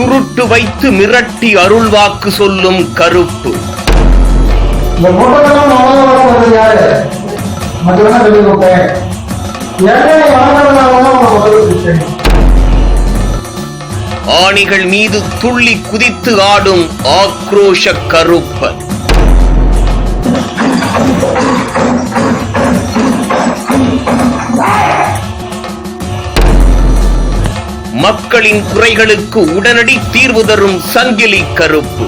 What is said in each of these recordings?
சுருட்டு வைத்து மிரட்டி அருள்வாக்கு சொல்லும் கருப்பு. ஆணிகள் மீது துள்ளி குதித்து ஆடும் ஆக்ரோஷ கருப்பன். மக்களின் குறைகளுக்கு உடனடி தீர்வு தரும் சங்கிலி கருப்பு.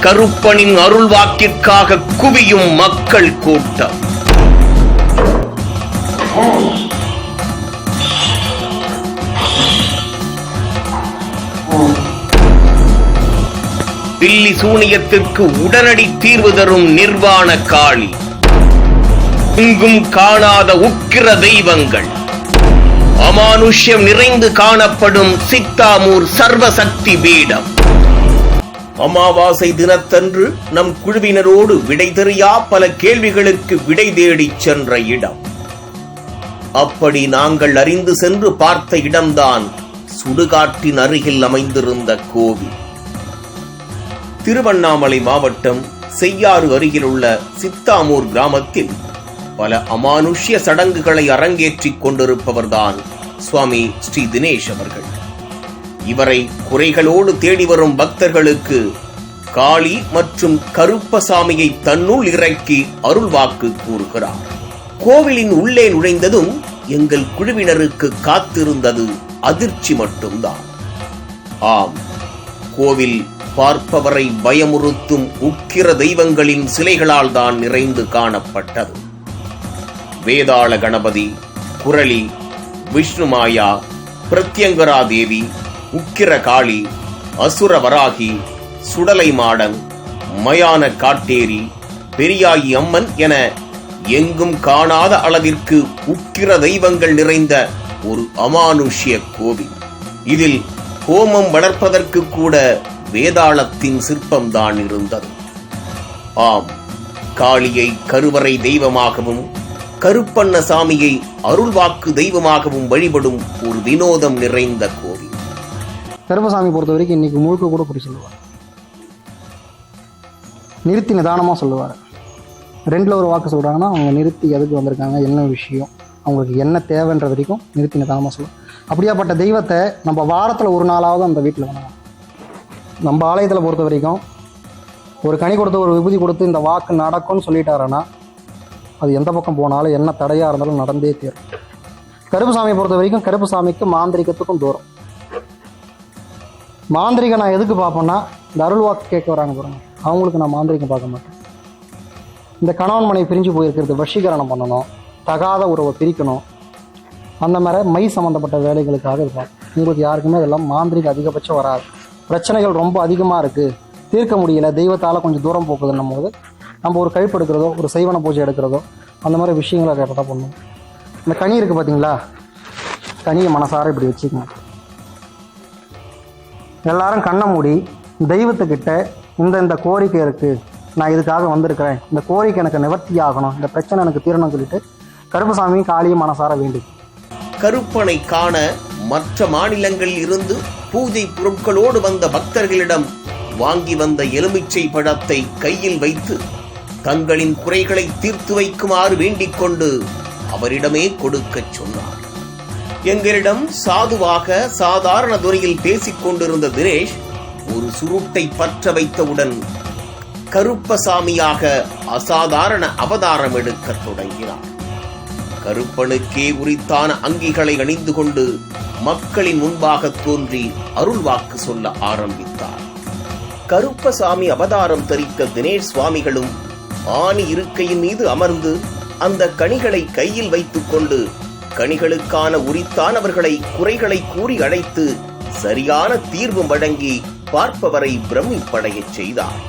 கருப்பனின் அருள்வாக்கிற்காக குவியும் மக்கள் கூட்டம். பில்லி சூனியத்திற்கு உடனடி தீர்வு தரும் நிர்வாண காளி. எங்கும் காணாத உக்கிர தெய்வங்கள். அமானுஷ்யம் நிறைந்து காணப்படும் சித்தாமூர் சர்வசக்தி பீடம். அமாவாசை தினத்தன்று நம் குழுவினரோடு விடை தெரியா பல கேள்விகளுக்கு விடை தேடிச் சென்ற இடம். அப்படி நாங்கள் அறிந்து சென்று பார்த்த இடம்தான் சுடுகாட்டின் அருகில் அமைந்திருந்த கோவில். திருவண்ணாமலை மாவட்டம் செய்யாறு அருகிலுள்ள சித்தாமூர் கிராமத்தில் பல அமானுஷ்ய சடங்குகளை அரங்கேற்றிக் கொண்டிருப்பவர்தான் சுவாமி ஸ்ரீ தினேஷ் அவர்கள். இவரை குறைகளோடு தேடி வரும் பக்தர்களுக்கு காளி மற்றும் கருப்பசாமியை தன்னுள் இறக்கி அருள்வாக்கு கூறுகிறார். கோவிலின் உள்ளே நுழைந்ததும் எங்கள் குழுவினருக்கு காத்திருந்தது அதிர்ச்சி மட்டும்தான். ஆம் கோவில் பார்ப்பவரை பயமுறுத்தும் உக்கிர தெய்வங்களின் சிலைகளால் தான் நிறைந்து காணப்பட்டது. வேதாள கணபதி குரளி விஷ்ணுமாயா பிரத்யங்கரா தேவி உக்கிர காளி அசுர வராகி சுடலை மாடன் மயான காட்டேரி பெரியாயி அம்மன் என எங்கும் காணாத அளவிற்கு உக்கிர தெய்வங்கள் நிறைந்த ஒரு அமானுஷ்ய கோவில். இதில் ஹோமம் வளர்ப்பதற்கு கூட வேதாளத்தின் சிற்பம்தான் இருந்தது. ஆம் காளியை கருவறை தெய்வமாகவும் கருப்பண்ண சாமியை அருள்வாக்கு தெய்வமாகவும் வழிபடும் ஒரு வினோதம் நிறைந்த கோவில். கருப்பசாமி பொறுத்த வரைக்கும் இன்னைக்கு முழுக்க கூட குறி சொல்லுவார். நிறுத்தி நிதானமாக சொல்லுவார். ரெண்டில் ஒரு வாக்கு சொல்கிறாங்கன்னா அவங்க நிறுத்தி எதுக்கு வந்திருக்காங்க என்ன விஷயம் அவங்களுக்கு என்ன தேவைன்ற வரைக்கும் நிறுத்தி நிதானமாக சொல்லுவோம் அப்படியாப்பட்ட தெய்வத்தை நம்ம வாரத்தில் ஒரு நாளாவது அந்த வீட்டில் வணங்கலாம் நம்ம ஆலயத்தில் பொறுத்த வரைக்கும் ஒரு கனி கொடுத்து ஒரு விபூதி கொடுத்து இந்த வாக்கு நடக்கும்னு சொல்லிட்டாருன்னா அது எந்த பக்கம் போனாலும் என்ன தடையாக இருந்தாலும் நடந்தே தீரும். கருப்புசாமியை பொறுத்த வரைக்கும் கருப்புசாமிக்கு மாந்திரிகத்துக்கும் தூரம். மாந்திரிகை நான் எதுக்கு பார்ப்பேன்னா இந்த அருள் வாக்கு கேட்க வராங்க பாருங்க. அவங்களுக்கு நான் மாந்திரிகம் பார்க்க மாட்டேன். இந்த கணவன் மனை பிரிஞ்சு போயிருக்கிறது வஷீகரணம் பண்ணணும் தகாத உறவை பிரிக்கணும். அந்த மாதிரி மை சம்மந்தப்பட்ட வேலைகளுக்காக இருப்பாங்க. உங்களுக்கு யாருக்குமே அதெல்லாம் மாந்திரிகம் அதிகபட்சம் வராது. பிரச்சனைகள் ரொம்ப அதிகமாக இருக்குது தீர்க்க முடியல. தெய்வத்தால் கொஞ்சம் தூரம் போக்குதுன்னும் போது நம்ம ஒரு கழிப்பு எடுக்கிறதோ ஒரு சைவன பூஜை எடுக்கிறதோ அந்த மாதிரி விஷயங்களை கரெக்டாக பண்ணணும் இந்த கனி இருக்குது பார்த்தீங்களா கனியை மனசார இப்படி வச்சுக்கணும். எல்லாரும் கண்ணை மூடி தெய்வத்துக்கிட்ட இந்த இந்த கோரிக்கை இருக்குது நான் இதுக்காக வந்திருக்கிறேன். இந்த கோரிக்கை எனக்கு நிவர்த்தி ஆகணும். இந்த பிரச்சனை எனக்கு தீரணும்னு சொல்லிட்டு கருப்புசாமியும் காளியும் மனசார வேண்டும் கருப்பனை காண மற்ற மாநிலங்களில் இருந்து பூஜை பொருட்களோடு வந்த பக்தர்களிடம் வாங்கி வந்த எலுமிச்சை பழத்தை கையில் வைத்து தங்களின் குறைகளை தீர்த்து வைக்குமாறு வேண்டிக் கொண்டு அவரிடமே கொடுக்கச் சொன்னார். எங்களிடம் சாதுவாக சாதாரண துறையில் பேசிக் கொண்டிருந்த தினேஷ் ஒரு சுருட்டை பற்ற வைத்தவுடன் கருப்பசாமியாக அசாதாரண அவதாரம் எடுக்கத் தொடங்கினார். கருப்பனுக்கே உரித்தான அங்கிகளை அணிந்து கொண்டு மக்களின் முன்பாக தோன்றி அருள்வாக்கு சொல்ல ஆரம்பித்தார். கருப்பசாமி அவதாரம் தரித்த தினேஷ் சுவாமிகளும் ஆணி இருக்கையின் மீது அமர்ந்து அந்த கனிகளை கையில் வைத்துக் கொண்டு கனிகளுக்கான உரித்தானவர்களை குறைகளை கூறி அழைத்து சரியான தீர்வு வழங்கி பார்ப்பவரை பிரமிப்படையச் செய்தார்.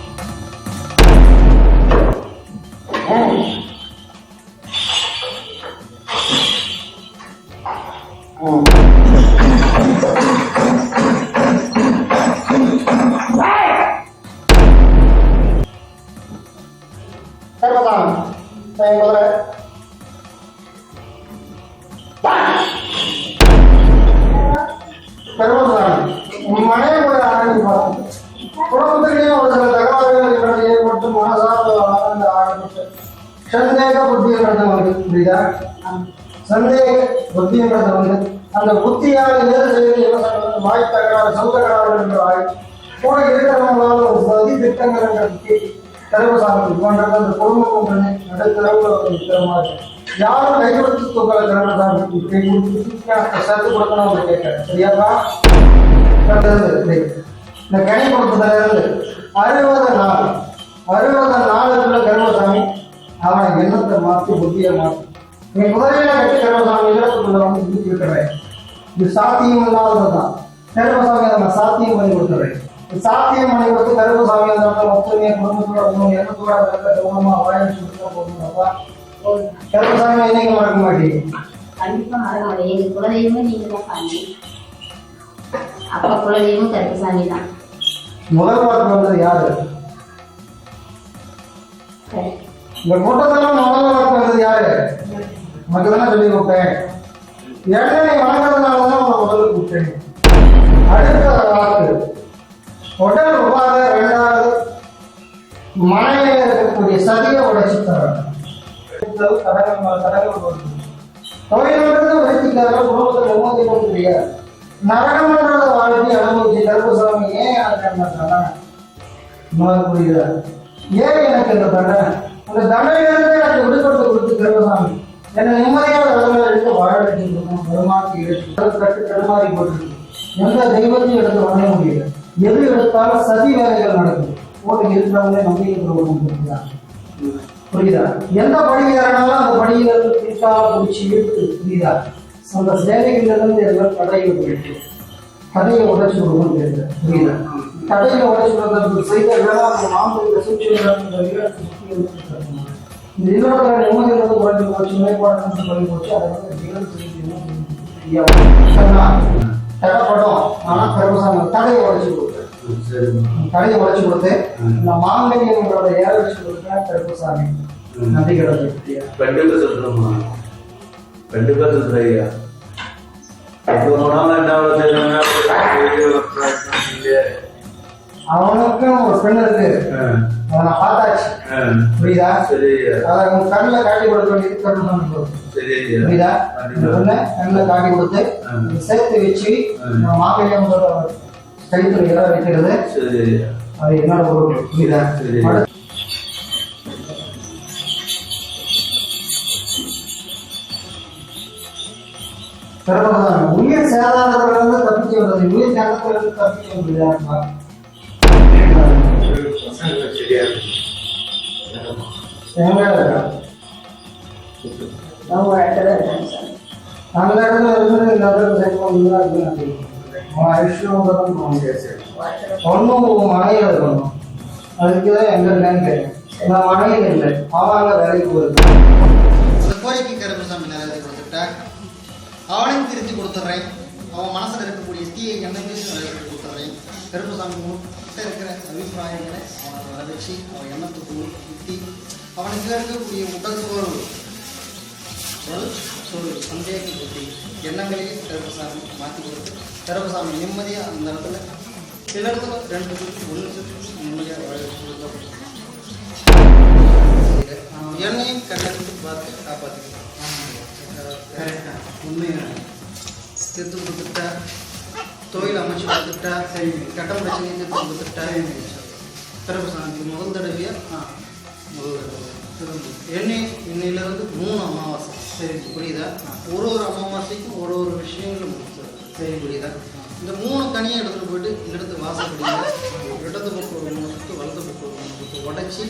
சாமி போன்றது அந்த குடும்பம் நடுத்தரவுல இருக்கிற மாதிரி யாரும் கை தொகை கிரணசாமி கருமசாமி கை கொடுத்து சத்து கொடுக்கணும் அவங்க கேட்கிறேன் சரியாப்பா? இந்த கனி கொடுத்ததுல இருந்து அறுபது நாள். அறுபது நாளுக்குள்ள கருமசாமி அவனை எண்ணத்தை மாற்றி புத்தியை மாற்றி நீ முதலில் கட்டி கருமசாமி இடத்துக்குள்ள வந்து இருக்கிறேன் இது சாத்தியம் இல்லாததுதான். கருமசாமி அதை நான் சாத்தியம் பண்ணி கொடுத்துறேன் சாத்தியம் பண்ணி கொடுத்து கருமசாமி அந்த ஒத்துமையை குடும்பத்தோட ஒன்றும் எண்ணத்தோட இருக்கிற கவனமா வாங்கி கொடுத்தா போதும்ப்பா கருமசாமி என்னைக்கு மறக்க மாட்டேங்க? கண்டிப்பா மறக்க மாட்டேன். எங்க குலதெய்வமே நீங்க தான் சாமி. அப்பா குலதெய்வம் கருப்பசாமி தான். முதல் வாக்கு வந்தது யாரு? இந்த கூட்டத்தெல்லாம் முதல்ல வாக்கு வந்தது யாரு? உனக்கு தானே சொல்லி கொடுப்பேன் ஏன்னா நீ வணங்குறதுனால தான் உங்களை முதல்ல கூப்பிட்டேன் அடுத்த வாக்கு உடல் உபாத ரெண்டாவது மனையில இருக்கக்கூடிய சதியை உடைச்சு தரணும் தொழில்ன்றது வெற்றிக்காக குடும்பத்தில் நிம்மதி கொண்டு தெரியாது வாழ்க்கை அனுபவிச்சு கருப்பசாமி ஏன் எனக்கு அந்த தண்டனை உனக்கு புரியுதா? ஏன் எனக்கு இந்த தண்டனை? அந்த தண்டனையிலிருந்து எனக்கு விடுபட்டு கொடுத்து கருப்பசாமி. என்னை நிம்மதியான இடத்துல எடுத்து வாழ வச்சிருக்கணும் பெருமாக்கி எடுத்து கட்டு தடுமாறி போட்டுருக்கு. எந்த தெய்வத்தையும் எடுத்து வணங்க முடியல. எது எடுத்தாலும் சதி வேலைகள் நடக்குது ஓட்டு இருக்கிறவங்களே நம்பிக்கை துரோகம் புரியுதா புரியுதா? எந்த பணி ஏறினாலும் அந்த படியில இருந்து பிடிச்சால பிடிச்சி இழுத்து புரியுதா? அந்த சேவைகளிலிருந்து எல்லாம் தடைகள் போயிட்டு தடையை உடைச்சு விடுவோம் தெரியுது புரியுதா? தடையை உடைச்சு விடுறதுக்கு செய்த வேலை அந்த மாம்பழத்தை சூழ்ச்சி இந்த வீரத்தை சுத்தி வச்சிருக்காங்க. இந்த நிம்மதி வந்து குறைஞ்சு போச்சு மேம்பாடு குறைஞ்சு போச்சு அதை வந்து தடைப்படும் ஆனா கருமசாமி தடையை உடைச்சு கொடுக்குறேன் கடையை உடைச்சு கொடுத்து இந்த மாங்கல்யங்களோட ஏற வச்சு கொடுத்தேன். கருப்பசாமி நதி கிடக்கு கண்டிப்பா சொல்றோம்மா. கண்டிப்பா சொல்றேன் ஐயா. இப்போ உணவு அவனுக்கும் ஒரு பெண் இருக்கு. அதை நான் பார்த்தாச்சு. புரியுதா? சரி. அதை உங்க கண்ணில் காட்டி கொடுக்க வேண்டியது ஐயா புரியுதா? பெண்ணை கண்ணில் காட்டி கொடுத்து சேர்த்து வச்சு மாங்கல்யங்களோட கழித்துல இட வைக்கிறது. சரி. ஐயா அது என்னோட பொறுப்பு புரியுதா. அடுத்து. கருப்பசாமி உயிர் சேதாரத்துல இருந்து தப்பிக்க வருது உயிர் சேதத்துல இருந்து தப்பிக்க சரியா எங்க இருக்கா நான் ஒரு இடத்துல இருக்கேன் அந்த இடத்துல இருந்து இந்த இடத்துல சேர்க்கணும் தான் அவன் தான் போக முடியாது ஒன்றும் உன் மனையில் இருக்கணும் அதுக்கு தான் எங்க இல்லைன்னு கேட்டேன் நான் மனையில் இல்லை அவன் வேலைக்கு போயிருக்கான் கோரிக்கை கருப்பசாமி நிறைவேற்றி கொடுத்துட்டேன் அவனையும் திருத்தி கொடுத்துட்றேன் அவன் மனசில் இருக்கக்கூடிய தீயை எண்ணத்தையும் நிறைவேற்றி கருப்பசாமி கிட்ட இருக்கிற அபிப்பிராயங்களை அவனை வர வச்சு அவன் எண்ணத்துக்கு ஊற்றி அவனுக்கு இருக்கக்கூடிய உடல் சோர்வு உடல் சோர்வு சந்தேக புத்தி எண்ணங்களையும் கருப்பசாமி மாற்றி கொடுத்து கருப்பசாமி நிம்மதியாக அந்த இடத்துல சிலருக்கு ரெண்டு ஒன்று நிம்மதியாக வாழ வச்சு கொடுத்தோம் என்னையும் கண்ணெடுத்து பார்த்து காப்பாற்றிக்கலாம் உண்மையாக திருத்து கொடுத்துட்டா தொழில் அமைச்சு கொடுத்துட்டா சரி கட்டம் பிரச்சனையை திருத்து கொடுத்துட்டா கருப்பசாமிக்கு முதல் தடவையாக ஆ முதல் தடவை. திரும்ப என்னை இன்னையிலேருந்து மூணு அமாவாசை. சரி புரியுதா? ஒரு ஒரு அமாவாசைக்கும் ஒரு ஒரு விஷயங்களும் சரி புரியுதா? இந்த மூணு தனியாக எடுத்துகிட்டு போயிட்டு இடத்து வாசப்படியில் இடது பக்கம் ஒரு மூணு சுற்று வலது பக்கம் ஒரு மூணு சுற்று உடச்சி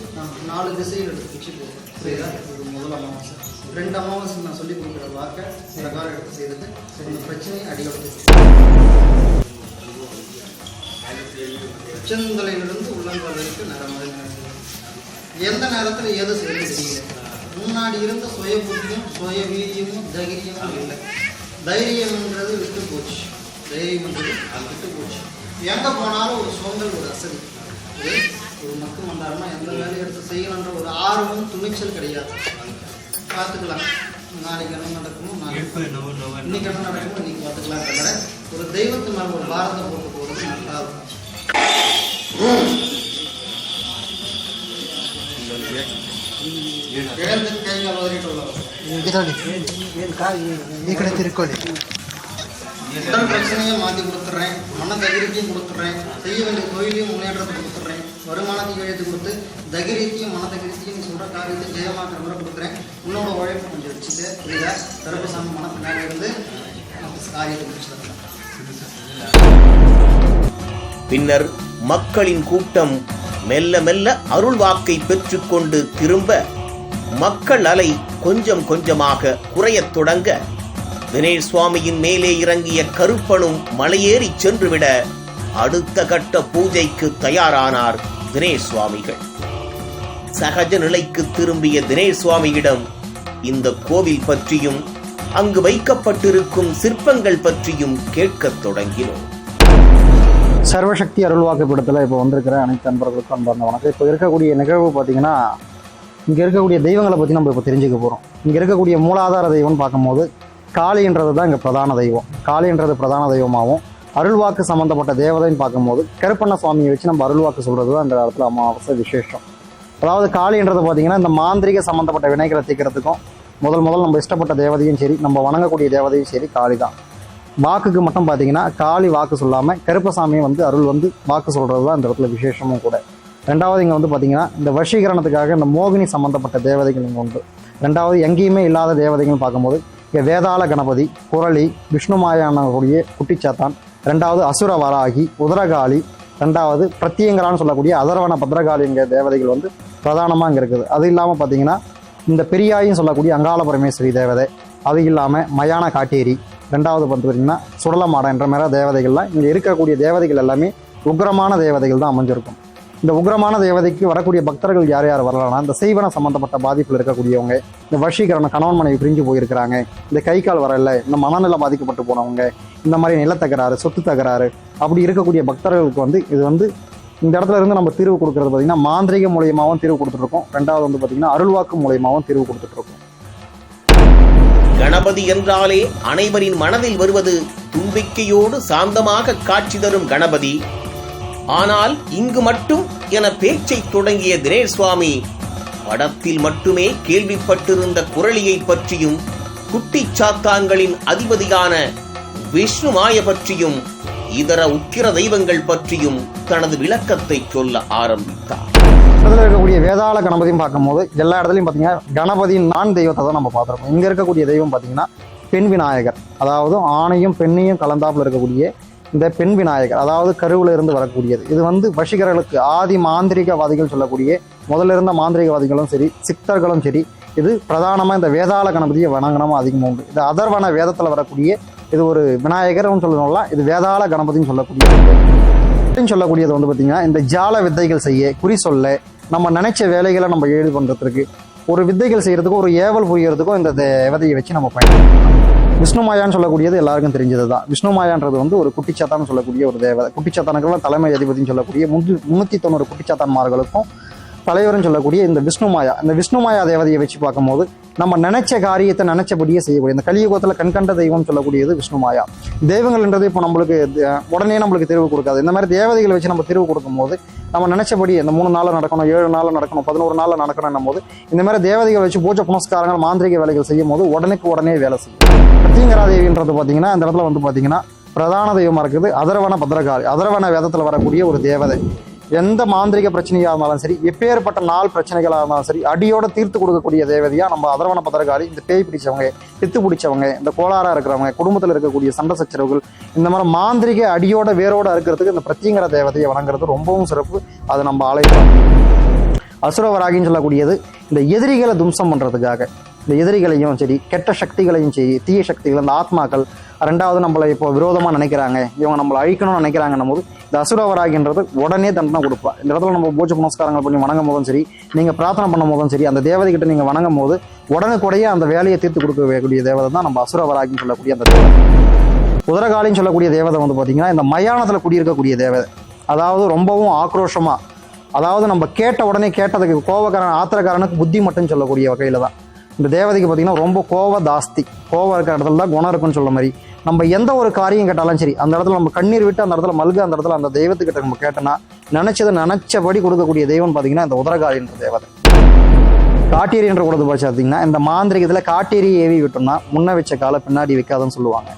நாலு திசையில் எடுத்து வச்சு போகிறோம் புரியுதா? இது முதல் அமாவாசை. ரெண்டு அமாவாசை நான் சொல்லி கொடுக்குற வாக்கை பிரகாரம் எடுத்து செய்தது இந்த பிரச்சனையை அடியோடு உச்சந்தலையிலிருந்து உள்ளங்கால் வரைக்கும் நிறமாக எந்த நேரத்தில் எது செய்ய தெரியல. முன்னாடி இருந்த சுய புத்தியும் சுய வீரியமும் தைரியமும் இல்லை. தைரியம்ன்றது விட்டு போச்சு. தைரியம்ன்றது அது விட்டு போச்சு. எங்கே போனாலும் ஒரு சோம்பல் ஒரு அசதி. ஒரு மக்கள் மக்கு எந்த வேலையை எடுத்து செய்யணுன்ற ஒரு ஆர்வம் துணிச்சல் கிடையாது. பார்த்துக்கலாம் நாளைக்கு என்ன நடக்குமோ நாளைக்கு இன்னைக்கு என்ன நடக்குமோ இன்னைக்கு பார்த்துக்கலாம் தவிர ஒரு தெய்வத்து மேலே ஒரு பாரத்தை போட்டு போகிறது நல்லா இருக்கும் எழுந்து ಕೈ ಕಾಲು ಒದರಿಕೊಳ್ಳೋದು ಈ ಕಡೆ ತಿರ್ಕೊಳ್ಳಿ உடல் பிரச்சனையும் மாற்றி கொடுத்துட்றேன் மன தைரியத்தையும் கொடுத்துட்றேன் செய்ய வேண்டிய தொழிலையும் முன்னேற்றத்தை கொடுத்துட்றேன் வருமானத்தையும் எழுதி கொடுத்து தைரியத்தையும் மன தைரியத்தையும் நீ சொல்கிற காரியத்தை ஜெயமாக்குற மாதிரி கொடுக்குறேன். உன்னோட உழைப்பு கொஞ்சம் வச்சுட்டு புரியுதா? கருப்பசாமி மன பின்னாடி இருந்து காரியத்தை முடிச்சு பின்னர் மக்களின் கூட்டம் மெல்ல மெல்ல அருள் வாக்கை பெற்றுக்கொண்டு திரும்ப மக்கள் அலை கொஞ்சம் கொஞ்சமாக குறையத் தொடங்க தினேஷ் சுவாமியின் மேலே இறங்கிய கருப்பனும் மலையேறி சென்றுவிட அடுத்த கட்ட பூஜைக்கு தயாரானார் தினேஷ் சுவாமிகள் சகஜ நிலைக்கு திரும்பிய தினேஷ் சுவாமியிடம் இந்த கோவில் பற்றியும் அங்கு வைக்கப்பட்டிருக்கும் சிற்பங்கள் பற்றியும் கேட்கத் தொடங்கினோம். சர்வசக்தி அருள்வாக்கு படத்தில் இப்போ வந்திருக்கிற அனைத்து நண்பர்களுக்கும் அன்பார்ந்த வணக்கம். இப்போ இருக்கக்கூடிய நிகழ்வு பார்த்தீங்கன்னா இங்கே இருக்கக்கூடிய தெய்வங்களை பற்றி நம்ம இப்போ தெரிஞ்சுக்க போகிறோம் இங்கே இருக்கக்கூடிய மூலாதார தெய்வம்னு பார்க்கும்போது காளின்றது தான் இங்கே பிரதான தெய்வம். காளின்றது பிரதான தெய்வமாகவும் அருள்வாக்கு சம்மந்தப்பட்ட தேவதைன்னு பார்க்கும்போது கருப்பண்ண சுவாமியை வச்சு நம்ம அருள்வாக்கு சொல்கிறது தான் இந்த இடத்துல அமாவாசை விசேஷம். அதாவது காளின்றது பார்த்தீங்கன்னா இந்த மாந்திரிக சம்மந்தப்பட்ட வினைகளை தீக்கிறதுக்கும் முதல் முதல் நம்ம இஷ்டப்பட்ட தேவதையும் சரி நம்ம வணங்கக்கூடிய தேவதையும் சரி காளி தான். வாக்குக்கு மட்டும் பார்த்தீங்கன்னா காளி வாக்கு சொல்லாமல் கருப்பசாமியை வந்து அருள் வந்து வாக்கு சொல்கிறது தான் இந்த இடத்துல விசேஷமும் கூட. ரெண்டாவது இங்கே வந்து பார்த்தீங்கன்னா இந்த வசீகரணத்துக்காக இந்த மோகினி சம்மந்தப்பட்ட தேவதைகள் இங்கே உண்டு. ரெண்டாவது எங்கேயுமே இல்லாத தேவதைகள் பார்க்கும்போது இங்கே வேதாள கணபதி குரளி விஷ்ணுமாயான கூடிய குட்டிச்சாத்தான் ரெண்டாவது அசுர வராகி உதரகாளி ரெண்டாவது பிரத்தியங்கரான்னு சொல்லக்கூடிய அதர்வன பத்ரகாளிங்கிற தேவதைகள் வந்து பிரதானமாக இங்கே இருக்குது. அது இல்லாமல் பார்த்தீங்கன்னா இந்த பெரியாயின்னு சொல்லக்கூடிய அங்காள பரமேஸ்வரி தேவதை அது இல்லாமல் மயான காட்டேரி ரெண்டாவது பார்த்து பார்த்தீங்கன்னா சுடலமாட என்ற மாதிரி தேவதைகள்லாம் இங்கே இருக்கக்கூடிய தேவதைகள் எல்லாமே உக்ரமான தேவதைகள் தான் அமைஞ்சிருக்கும். இந்த உக்ரமான தேவதைக்கு வரக்கூடிய பக்தர்கள் யார் யார் வரலாம்னா இந்த செய்வன சம்பந்தப்பட்ட பாதிப்பில் இருக்கக்கூடியவங்க இந்த வஷீகரண கணவன் மனைவி பிரிஞ்சு போயிருக்கிறாங்க இந்த கை கால் வரல இந்த மனநிலை பாதிக்கப்பட்டு போனவங்க இந்த மாதிரி நிலத்தகராறு சொத்து தகராறு அப்படி இருக்கக்கூடிய பக்தர்களுக்கு வந்து இது வந்து இந்த இடத்துல இருந்து நம்ம தீர்வு கொடுக்கறது பார்த்தீங்கன்னா மாந்திரிக மூலியமாகவும் தீர்வு கொடுத்துட்ருக்கோம். ரெண்டாவது வந்து பார்த்தீங்கன்னா அருள்வாக்கு மூலியமாகவும் தீர்வு கொடுத்துட்ருக்கோம். கணபதி என்றாலே அனைவரின் மனதில் வருவது தும்பிக்கையோடு சாந்தமாக காட்சி தரும் கணபதி. ஆனால் இங்கு மட்டும் என பேச்சை தொடங்கிய தினேஷ் சுவாமி படத்தில் மட்டுமே கேள்விப்பட்டிருந்த குரளியை பற்றியும் குட்டி சாத்தான்களின் அதிபதியான விஷ்ணு மாய பற்றியும் இதர உக்கிர தெய்வங்கள் பற்றியும் தனது விளக்கத்தை சொல்ல ஆரம்பித்தார். இடத்துல இருக்கக்கூடிய வேதாள கணபதியும் பார்க்கும்போது எல்லா இடத்துலையும் பார்த்தீங்கன்னா கணபதியின் நான் தெய்வத்தை தான் நம்ம பார்த்துருக்கோம். இங்கே இருக்கக்கூடிய தெய்வம் பார்த்தீங்கன்னா பெண் விநாயகர். அதாவது ஆணையும் பெண்ணையும் கலந்தாப்பில் இருக்கக்கூடிய இந்த பெண் விநாயகர் அதாவது கருவில் இருந்து வரக்கூடியது. இது வந்து வசிகர்களுக்கு ஆதி மாந்திரிகவாதிகள் சொல்லக்கூடிய முதல்ல இருந்த மாந்திரிகவாதிகளும் சரி சித்தர்களும் சரி இது பிரதானமாக இந்த வேதாள கணபதியை வணங்கணும் அதிகமாக உண்டு. இது அதர்வன வேதத்தில் வரக்கூடிய இது ஒரு விநாயகர்னு சொல்லணும்ல இது வேதாள கணபதின்னு சொல்லக்கூடிய சொல்லக்கூடியது வந்து பார்த்திங்கன்னா இந்த ஜால வித்தைகள் செய்ய குறி சொல்ல நம்ம நினைச்ச வேலைகளை நம்ம எழுதி பண்ணுறதுக்கு ஒரு வித்தைகள் செய்கிறதுக்கும் ஒரு ஏவல் புரியறதுக்கும் இந்த தேவதையை வச்சு நம்ம பயன்படுத்தலாம். விஷ்ணுமாயான்னு சொல்லக்கூடியது எல்லாருக்கும் தெரிஞ்சது தான் விஷ்ணுமாயான்றது வந்து ஒரு குட்டிச்சாத்தான்னு சொல்லக்கூடிய ஒரு தேவதை. குட்டிச்சாத்தானுக்கெல்லாம் தலைமை அதிபதினு சொல்லக்கூடிய முந்நூ முன்னூற்றி தொண்ணூறு குட்டிச்சாத்தான்மார்களுக்கும் தலைவர்னு சொல்லக்கூடிய இந்த விஷ்ணுமாயா இந்த விஷ்ணுமாயா தேவதையை வச்சு பார்க்கும்போது நம்ம நினைச்ச காரியத்தை நினைச்சபடியே செய்யக்கூடிய இந்த கலியுகத்தில் கண்கண்ட தெய்வம் சொல்லக்கூடியது விஷ்ணுமாயா தெய்வங்கள்ன்றது இப்போ நம்மளுக்கு உடனே நம்மளுக்கு தெரிவு கொடுக்காது. இந்த மாதிரி தேவதைகளை வச்சு நம்ம தெரிவு கொடுக்கும்போது நம்ம நினைச்சபடி இந்த மூணு நாளில் நடக்கணும் ஏழு நாளில் நடக்கணும் பதினோரு நாளில் நடக்கணும் போது இந்த மாதிரி தேவதைகளை வச்சு பூஜை புனஸ்காரங்கள் மாந்திரிக வேலைகள் செய்யும் போது உடனுக்கு உடனே வேலை செய்யும். பிரத்யங்கரா தேவின்றது பார்த்தீங்கன்னா இந்த இடத்துல வந்து பார்த்தீங்கன்னா பிரதான தெய்வமாக இருக்குது. அதரவன பத்ரகாளி அதரவண வேதத்தில் வரக்கூடிய ஒரு தேவதை. எந்த மாந்திரிக பிரச்சனையாக இருந்தாலும் சரி எப்பேற்பட்ட நாள் பிரச்சனைகளாக இருந்தாலும் சரி அடியோட தீர்த்து கொடுக்கக்கூடிய தேவதையாக நம்ம அதரவண பத்திரக்காரி இந்த பேய் பிடிச்சவங்க பித்து பிடிச்சவங்க இந்த கோளாறாக இருக்கிறவங்க குடும்பத்தில் இருக்கக்கூடிய சண்டை சச்சரவுகள் இந்த மாதிரி மாந்திரிக அடியோட வேரோட இருக்கிறதுக்கு இந்த பிரத்யங்கர தேவதையை வணங்குறது ரொம்பவும் சிறப்பு. அது நம்ம ஆலயம் அசுரவராகின்னு சொல்லக்கூடியது இந்த எதிரிகளை தும்சம் பண்ணுறதுக்காக இந்த எதிரிகளையும் சரி கெட்ட சக்திகளையும் சரி தீய சக்திகள் இந்த ஆத்மாக்கள் ரெண்டாவது நம்மளை இப்போ விரோதமாக நினைக்கிறாங்க இவங்க நம்மளை அழிக்கணும்னு நினைக்கிறாங்கன்னும் போது இந்த அசுரவராகின்றது உடனே தண்டனை கொடுப்பா. இந்த இடத்துல நம்ம பூஜை புனஸ்காரங்கள் பண்ணி வணங்கும் போதும் சரி நீங்கள் பிரார்த்தனை பண்ணும் போதும் சரி அந்த தேவதை கிட்ட நீங்கள் வணங்கும் போது உடனுக்குடைய அந்த வேலையை தீர்த்து கொடுக்கக்கூடிய தேவதை தான் நம்ம அசுரவராகின்னு சொல்லக்கூடிய அந்த தேவதை. உதரகாலின்னு சொல்லக்கூடிய தேவதை வந்து பார்த்தீங்கன்னா இந்த மயானத்தில் குடியிருக்கக்கூடிய தேவதை. அதாவது ரொம்பவும் ஆக்ரோஷமாக அதாவது நம்ம கேட்ட உடனே கேட்டதுக்கு கோபக்காரன் ஆத்திரக்காரனுக்கு புத்தி மட்டும் சொல்லக்கூடிய வகையில் தான். இந்த தேவதைக்கு பார்த்தீங்கன்னா ரொம்ப கோவ தாஸ்தி கோவம் இருக்கிற இடத்துல தான் குணம் இருக்குன்னு சொல்ல மாதிரி. நம்ம எந்த ஒரு காரியம் கேட்டாலும் சரி அந்த இடத்துல நம்ம கண்ணீர் விட்டு அந்த இடத்துல மல்க அந்த இடத்துல அந்த தெய்வத்துக்கிட்ட நம்ம கேட்டோம்னா நினைச்சதை நினைச்சபடி கொடுக்கக்கூடிய தெய்வம் பார்த்தீங்கன்னா இந்த உதரகாரின்ற தேவதை. காட்டேரி என்ற கூட பார்த்தீங்கன்னா இந்த மாந்திரிகத்தில் காட்டேரி ஏவி விட்டோம்னா முன்ன வச்ச காலை பின்னாடி வைக்காதுன்னு சொல்லுவாங்க.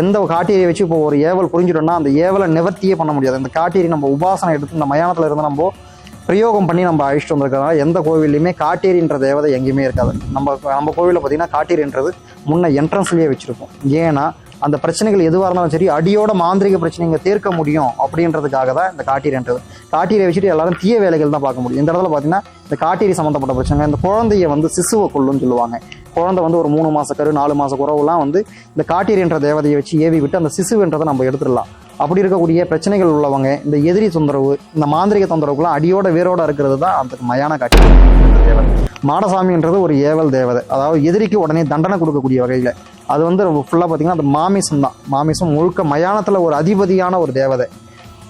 எந்த காட்டேரியை வச்சு இப்போ ஒரு ஏவல் புரிஞ்சிட்டோம்னா அந்த ஏவலை நிவர்த்தியே பண்ண முடியாது. இந்த காட்டேரி நம்ம உபாசனை எடுத்து இந்த மயானத்தில் இருந்து நம்ம பிரயோகம் பண்ணி நம்ம அழிச்சிட்டு வந்திருக்கிறதுனால எந்த கோவில்லையுமே காட்டேரின்ற தேவதை எங்கேயுமே இருக்காது. நம்ம நம்ம கோவிலில் பார்த்தீங்கன்னா காட்டேரின்றது முன்ன என்ட்ரன்ஸ்லேயே வச்சுருப்போம் ஏன்னா அந்த பிரச்சனைகள் எதுவாக இருந்தாலும் சரி அடியோட மாந்திரிக பிரச்சனைங்க தீர்க்க முடியும் அப்படின்றதுக்காக தான் இந்த காட்டீரன்றது. காட்டீரை வச்சுட்டு எல்லாரும் தீய வேலைகள் தான் பார்க்க முடியும். இந்த இடத்துல பார்த்தீங்கன்னா இந்த காட்டீரி சம்மந்தப்பட்ட பிரச்சனை இந்த குழந்தைய வந்து சிசுவை கொள்ளுன்னு சொல்லுவாங்க. குழந்தை வந்து ஒரு மூணு மாச கரு நாலு மாச குறவுலாம் வந்து இந்த காட்டீரின்ற தேவதையை வச்சு ஏவி விட்டு அந்த சிசுன்றதை நம்ம எடுத்துடலாம். அப்படி இருக்கக்கூடிய பிரச்சனைகள் உள்ளவங்க இந்த எதிரி தொந்தரவு இந்த மாந்திரிக தொந்தரவுக்குலாம் அடியோட வேரோட இருக்கிறது தான் அதுக்கு மயான காட்சி. தேவதை மாடசாமின்றது ஒரு ஏவல் தேவதை. அதாவது எதிரிக்கு உடனே தண்டனை கொடுக்கக்கூடிய வகையில். அது வந்து ஃபுல்லாக பார்த்தீங்கன்னா அது மாமிசம் தான் மாமிசம் முழுக்க மயானத்தில் ஒரு அதிபதியான ஒரு தேவதை.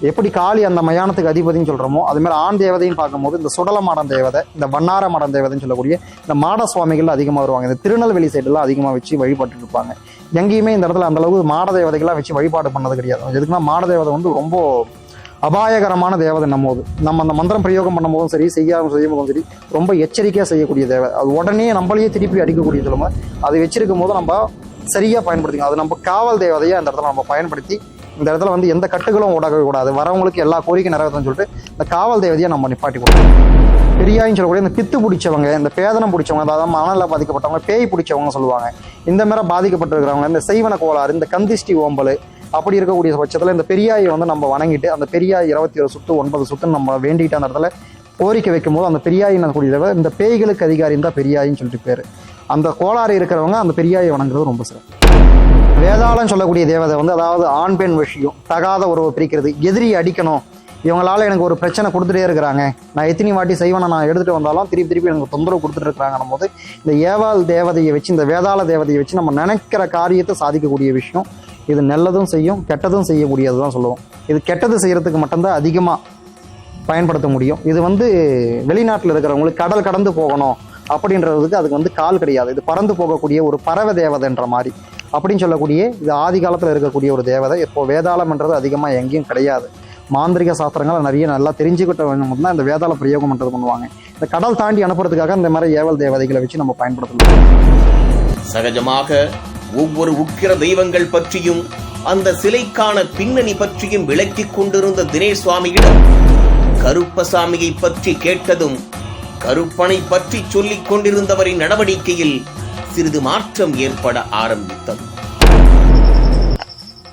எப்படி காளி அந்த மயானத்துக்கு அதிபதின்னு சொல்கிறோமோ அது மாதிரி ஆண் தேவதைன்னு பார்க்கும்போது இந்த சுடல மாடம் தேவதை இந்த வண்ணார மாடம் தேவதைன்னு சொல்லக்கூடிய இந்த மாட சுவாமிகள் அதிகமாக வருவாங்க. இந்த திருநெல்வேலி சைடெல்லாம் அதிகமாக வச்சு வழிபட்டு இருப்பாங்க. எங்கேயுமே இந்த இடத்துல அந்தளவுக்கு மாட தேவதைகள்லாம் வச்சு வழிபாடு பண்ணது கிடையாது. எதுக்குன்னா மாட தேவதை வந்து ரொம்ப அபாயகரமான தேவதை நம்ம போது நம்ம அந்த மந்திரம் பிரயோகம் பண்ணும்போதும் சரி செய்யாமல் செய்யும் போதும் சரி ரொம்ப எச்சரிக்கையாக செய்யக்கூடிய தேவை. அது உடனே நம்மளையே திருப்பி அடிக்கக்கூடிய சொல்லுமா அது வச்சிருக்கும் போது நம்ம சரியாக பயன்படுத்திக்கணும் அது நம்ம காவல் தேவதையை அந்த இடத்துல நம்ம பயன்படுத்தி இந்த இடத்துல வந்து எந்த கட்டுகளும் ஓடவே கூடாது. வரவங்களுக்கு எல்லா கோரிக்கை நிறைவேற்றணும்னு சொல்லிட்டு இந்த காவல் தேவதையை நம்ம நிப்பாட்டி கொடுக்கணும். பெரியாயின்னு சொல்லக்கூடிய இந்த பித்து பிடிச்சவங்க இந்த பேதனம் பிடிச்சவங்க அதாவது மணலில் பாதிக்கப்பட்டவங்க பேய் பிடிச்சவங்க சொல்லுவாங்க. இந்த மாதிரி பாதிக்கப்பட்டிருக்கிறவங்க இந்த செய்வன கோளாறு இந்த கந்திஷ்டி ஓம்பல் அப்படி இருக்கக்கூடிய பட்சத்தில் இந்த பெரியாயை வந்து நம்ம வணங்கிட்டு அந்த பெரியாய் இருபத்தி ஏழு சுத்து ஒன்பது சுத்துன்னு நம்ம வேண்டிட்டு அந்த இடத்துல கோரிக்கை வைக்கும்போது அந்த பெரியாயின்னு கூடிய இந்த பேய்களுக்கு அதிகாரி தான் பெரியாயின்னு சொல்லிட்டு பேர். அந்த கோளாறு இருக்கிறவங்க அந்த பெரியாயை வணங்குறது ரொம்ப சிறப்பு. வேதாளம் சொல்லக்கூடிய தேவதை வந்து அதாவது ஆண் பெண் விஷயம் தகாத உறவை பிரிக்கிறது எதிரி அடிக்கணும். இவங்களால எனக்கு ஒரு பிரச்சனை கொடுத்துட்டே இருக்கிறாங்க. நான் எத்தனை வாட்டி செய்வனை நான் எடுத்துட்டு வந்தாலும் திருப்பி திருப்பி எனக்கு தொந்தரவு கொடுத்துட்டு இருக்கிறாங்கன்னும் போது இந்த ஏவாள் தேவதையை வச்சு இந்த வேதாள தேவதையை வச்சு நம்ம நினைக்கிற காரியத்தை சாதிக்கக்கூடிய விஷயம். இது நல்லதும் செய்யும் கெட்டதும் செய்யக்கூடியது தான் சொல்லுவோம். இது கெட்டது செய்கிறதுக்கு மட்டும்தான் அதிகமாக பயன்படுத்த முடியும். இது வந்து வெளிநாட்டில் இருக்கிறவங்களுக்கு கடல் கடந்து போகணும் அப்படின்றதுக்கு அதுக்கு வந்து கால் கிடையாது. இது பறந்து போகக்கூடிய ஒரு பறவை தேவதைன்ற மாதிரி. அப்படின்னு சொல்லக்கூடிய இது ஆதி காலத்தில் இருக்கக்கூடிய ஒரு தேவதை. இப்போ வேதாளம்ன்றது அதிகமாக எங்கேயும் கிடையாது. மாந்திரிக சாஸ்திரங்களை நிறைய நல்லா தெரிஞ்சுக்கிட்ட வேணும் தான் இந்த வேதாள பிரயோகம் பண்ணுறது பண்ணுவாங்க. இந்த கடல் தாண்டி அனுப்புறதுக்காக இந்த மாதிரி ஏவல் தேவதைகளை வச்சு நம்ம பயன்படுத்தலாம். சகஜமாக ஒவ்வொரு உக்கிர தெய்வங்கள் பற்றியும் அந்த சிலைக்கான பின்னணி பற்றியும் விளக்கிக் கொண்டிருந்த தினேஷ் சுவாமியிடம் கருப்பசாமியை பற்றி கேட்டதும் கருப்பனை பற்றி சொல்லிக் கொண்டிருந்தவரின் நடவடிக்கையில் சிறிது மாற்றம் ஏற்பட ஆரம்பித்தது.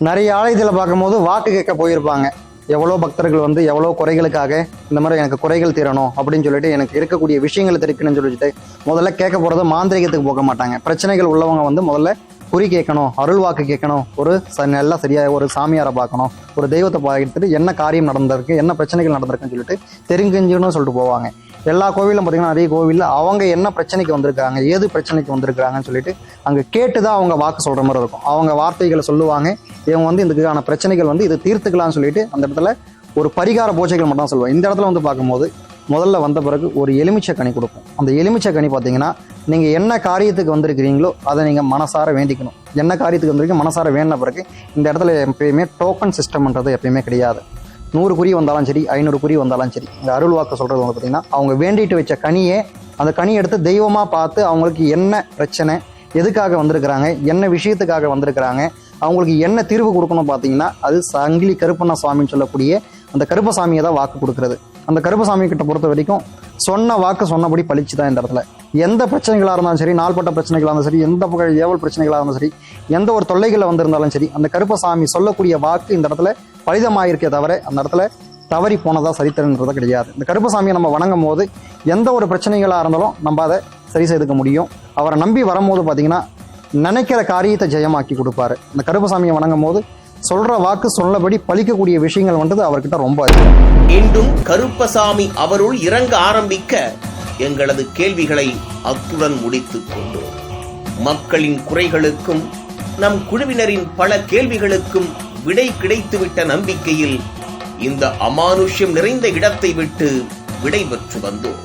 நிறைய ஆலயத்தில் பார்க்கும்போது வாக்கு கேட்க போயிருப்பாங்க. எவ்வளோ பக்தர்கள் வந்து எவ்வளோ குறைகளுக்காக இந்த மாதிரி எனக்கு குறைகள் தீரணும் அப்படின்னு சொல்லிட்டு எனக்கு இருக்கக்கூடிய விஷயங்களை தெரிக்கணும்னு சொல்லிட்டு முதல்ல கேட்க போகிறது மாந்திரிகத்துக்கு போக மாட்டாங்க. பிரச்சனைகள் உள்ளவங்க வந்து முதல்ல குறி கேட்கணும் அருள் வாக்கு கேட்கணும் ஒரு ச நல்லா சரியாக ஒரு சாமியாரை பார்க்கணும் ஒரு தெய்வத்தை பார்த்துட்டு என்ன காரியம் நடந்திருக்கு என்ன பிரச்சனைகள் நடந்திருக்குன்னு சொல்லிட்டு தெரிஞ்சுன்னு சொல்லிட்டு போவாங்க. எல்லா கோவிலும் பார்த்தீங்கன்னா நிறைய கோவிலில் அவங்க என்ன பிரச்சனைக்கு வந்திருக்காங்க ஏது பிரச்சனைக்கு வந்திருக்காங்கன்னு சொல்லிட்டு அங்கே கேட்டு தான் அவங்க வாக்கு சொல்கிற மாதிரி இருக்கும். அவங்க வார்த்தைகளை சொல்லுவாங்க இவங்க வந்து இதுக்கான பிரச்சனைகள் வந்து இது தீர்த்துக்கலாம்னு சொல்லிட்டு அந்த இடத்துல ஒரு பரிகார பூஜைகள் மட்டும் தான் சொல்லுவோம் இந்த இடத்துல வந்து பார்க்கும்போது முதல்ல வந்த பிறகு ஒரு எலுமிச்சை கனி கொடுக்கும் அந்த எலுமிச்சை கனி பார்த்தீங்கன்னா நீங்கள் என்ன காரியத்துக்கு வந்திருக்கிறீங்களோ அதை நீங்கள் மனசார வேண்டிக்கணும். என்ன காரியத்துக்கு வந்திருக்கீங்க மனசார வேண்டின பிறகு இந்த இடத்துல எப்பயுமே டோக்கன் சிஸ்டம்ன்றது எப்பயுமே கிடையாது. நூறு குறி வந்தாலும் சரி ஐநூறு குறி வந்தாலும் சரி இந்த அருள் வாக்கு சொல்கிறது வந்து பார்த்தீங்கன்னா அவங்க வேண்டிட்டு வச்ச கனியே அந்த கனி எடுத்து தெய்வமாக பார்த்து அவங்களுக்கு என்ன பிரச்சனை எதுக்காக வந்திருக்கிறாங்க என்ன விஷயத்துக்காக வந்திருக்கிறாங்க அவங்களுக்கு என்ன தீர்வு கொடுக்கணும் பார்த்தீங்கன்னா அது சங்கிலி கருப்பண்ண சுவாமின்னு சொல்லக்கூடிய அந்த கருப்பசாமியை தான் வாக்கு கொடுக்குறது. அந்த கருப்பசாமி கிட்ட பொறுத்த வரைக்கும் சொன்ன வாக்கு சொன்னபடி பழிச்சு தான் இந்த இடத்துல. எந்த பிரச்சனைகளாக இருந்தாலும் சரி நாள்பட்ட பிரச்சனைகளாக இருந்தாலும் சரி எந்த புகழ் ஏவல் பிரச்சனைகளாக இருந்தாலும் சரி எந்த ஒரு தொல்லைகளில் வந்திருந்தாலும் சரி அந்த கருப்பசாமி சொல்லக்கூடிய வாக்கு இந்த இடத்துல பலிதமாயிருக்கே தவிர அந்த இடத்துல தவறி போனதாக சரித்திரன்றது கிடையாது. இந்த கருப்பசாமியை நம்ம வணங்கும் போது எந்த ஒரு பிரச்சனைகளாக இருந்தாலும் நம்ம அதை சரி செய்துக்க முடியும். அவரை நம்பி வரும்போது பார்த்தீங்கன்னா நினைக்கிற காரியத்தை ஜெயமாக்கி கொடுப்பாரு. இந்த கருப்பசாமியை வணங்கும் போது சொல்ற வாக்கு சொல்லபடி பலிக்கக்கூடிய விஷயங்கள் வந்தது அவர்கிட்ட ரொம்ப அதிகம். மீண்டும் கருப்பசாமி அவருள் இறங்க ஆரம்பிக்க எங்களது கேள்விகளை அத்துடன் முடித்துக் கொண்டோம். மக்களின் குறைகளுக்கும் நம் குழுவினரின் பல கேள்விகளுக்கும் விடை கிடைத்துவிட்ட நம்பிக்கையில் இந்த அமானுஷ்யம் நிறைந்த இடத்தை விட்டு விடை பெற்று வந்தோம்.